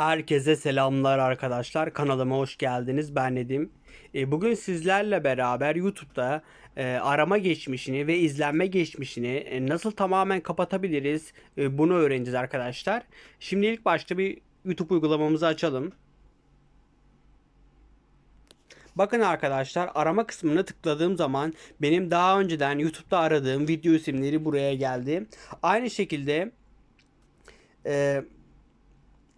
Herkese selamlar arkadaşlar. Kanalıma hoş geldiniz. Ben Nedim. E, Bugün sizlerle beraber YouTube'da e, arama geçmişini ve izlenme geçmişini e, nasıl tamamen kapatabiliriz bunu öğreneceğiz arkadaşlar. Şimdi ilk başta bir YouTube uygulamamızı açalım. Bakın arkadaşlar arama kısmına tıkladığım zaman benim daha önceden YouTube'da aradığım video isimleri buraya geldi. Aynı şekilde e,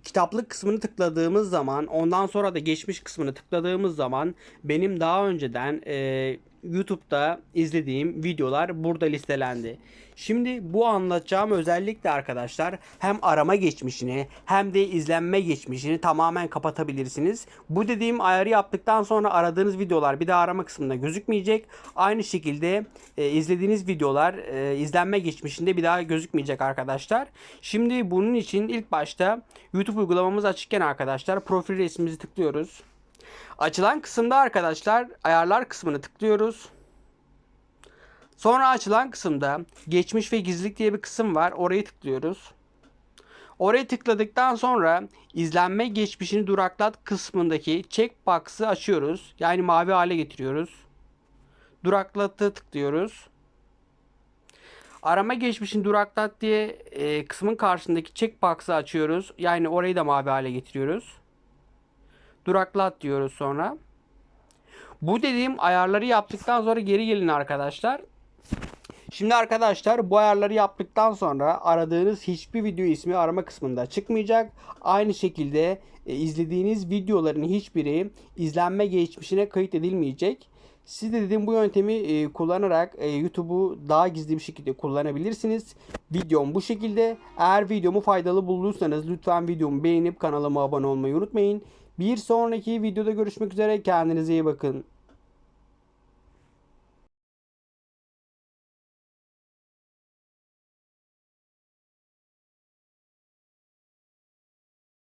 kitaplık kısmını tıkladığımız zaman ondan sonra da geçmiş kısmını tıkladığımız zaman benim daha önceden e, YouTube'da izlediğim videolar burada listelendi. Şimdi bu anlatacağım özellikle arkadaşlar hem arama geçmişini hem de izlenme geçmişini tamamen kapatabilirsiniz. Bu dediğim ayarı yaptıktan sonra aradığınız videolar bir daha arama kısmında gözükmeyecek. Aynı şekilde e, izlediğiniz videolar e, izlenme geçmişinde bir daha gözükmeyecek arkadaşlar. Şimdi bunun için ilk başta YouTube uygulamamız açıkken arkadaşlar profil resmimizi tıklıyoruz. Açılan kısımda arkadaşlar ayarlar kısmını tıklıyoruz. Sonra açılan kısımda geçmiş ve gizlilik diye bir kısım var. Orayı tıklıyoruz. Oraya tıkladıktan sonra izlenme geçmişini duraklat kısmındaki checkbox'ı açıyoruz. Yani mavi hale getiriyoruz. Duraklatı tıklıyoruz. Arama geçmişini duraklat diye e, kısmın karşısındaki checkbox'ı açıyoruz. Yani orayı da mavi hale getiriyoruz. Duraklat diyoruz sonra. Bu dediğim ayarları yaptıktan sonra geri gelin arkadaşlar. Şimdi arkadaşlar bu ayarları yaptıktan sonra aradığınız hiçbir video ismi arama kısmında çıkmayacak. Aynı şekilde e, izlediğiniz videoların hiçbiri izlenme geçmişine kayıt edilmeyecek. Siz de dediğim bu yöntemi e, kullanarak e, YouTube'u daha gizli bir şekilde kullanabilirsiniz. Videom bu şekilde. Eğer videomu faydalı bulduysanız lütfen videomu beğenip kanalıma abone olmayı unutmayın. Bir sonraki videoda görüşmek üzere. Kendinize iyi bakın.